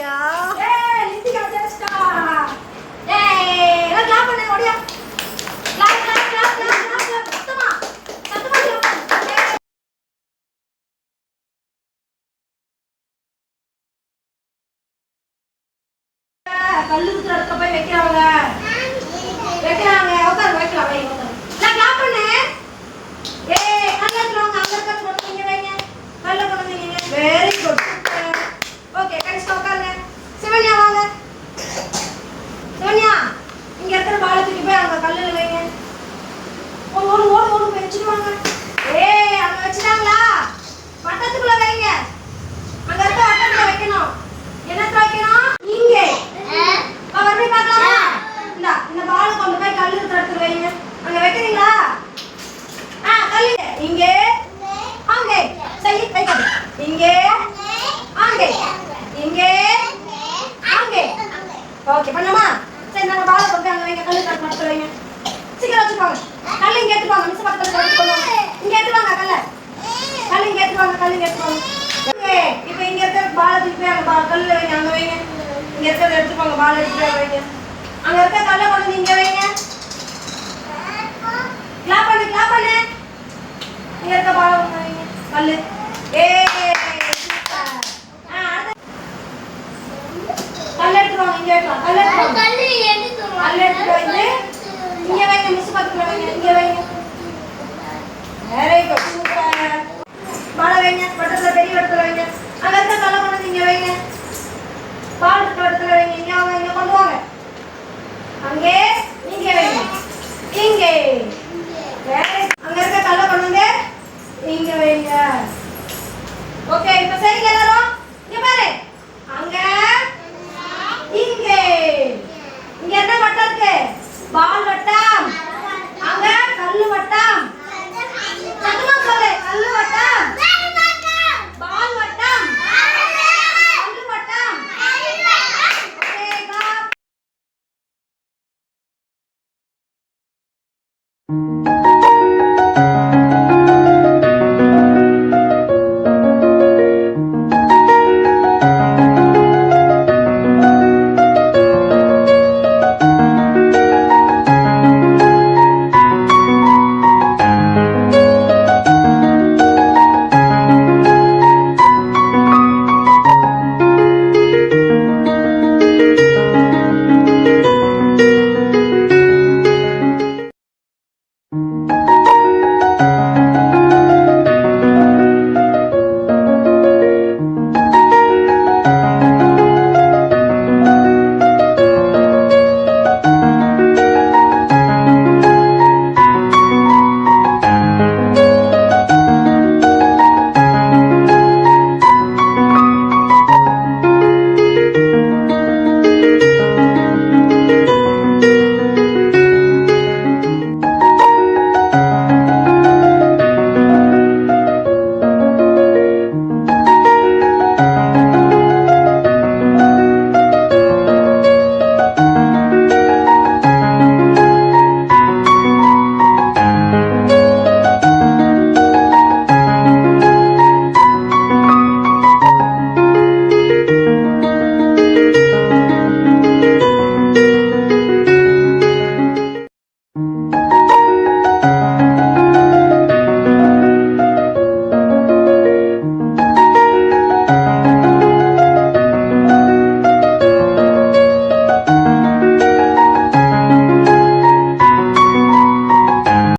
லிப்ஸ்டிக்கா கல்லு குத்துற போய் வைக்கிறாங்க வைக்கிறாங்க உட்காரு வைக்கலாம் வைங்க உட்காரு நான் கிளாப் பண்ணு ஏய் நல்ல இருக்கிறவங்க அங்க இருக்கிற குழந்தைங்க வைங்க நல்ல குழந்தைங்க வெரி குட் ஓகே கடைசி உட்காருங்க சிவன்யா வாங்க சிவன்யா இங்க இருக்கிற பாலை தூக்கி போய் அங்க கல்லுல வைங்க ஓடு ஓடு ஓடு ஓடு போய் வச்சுட்டு வாங்க ஏய் அங்க வச்சுட்டாங்களா வட்டத்துக்குள்ள வைங்க அங்க இருக்க வட்டத்துல வைக்கணும் என்னத்துல வைக்கணும் இங்கே வா, வர போய் பார்க்கலாமா இந்தா இந்த பாலை கொண்டு போய் கல்லு இருக்கிற இடத்துல வைங்க அங்க வைக்கிறீங்களா ஆ கல்லு இங்கே அங்கே. சரி வைக்காது. இங்கே அங்கே. இங்கே அங்கே. ஓகே பண்ணுமா சரி நாங்க பாலை கொண்டு அங்கே அங்க வைங்க. கல்லு இருக்கிற மட்டும் வைங்க. சீக்கிரம் வச்சுக்கோங்க. கல் இங்கே எடுத்துப்பாங்க மிஸ் பக்கத்தில் இங்கே எடுத்துவாங்க கல்ல. கல் இங்கே எடுத்துவாங்க கல் இங்கே எடுத்துவாங்க இப்போ இங்கே இருக்கிற பாலை தூக்கி போய் அங்க பா- வைங்க. அங்கே வைங்க. இங்கே இருக்கிறத எடுத்துப்பாங்க பால் எடுத்துட்டு வைங்க. அங்கே இருக்க கல்லை கொண்டு இங்கே வைங்க. கிளாப் பண்ணு கிளாப் பண்ணு. இங்க இருக்க பாலை கொண்டு Música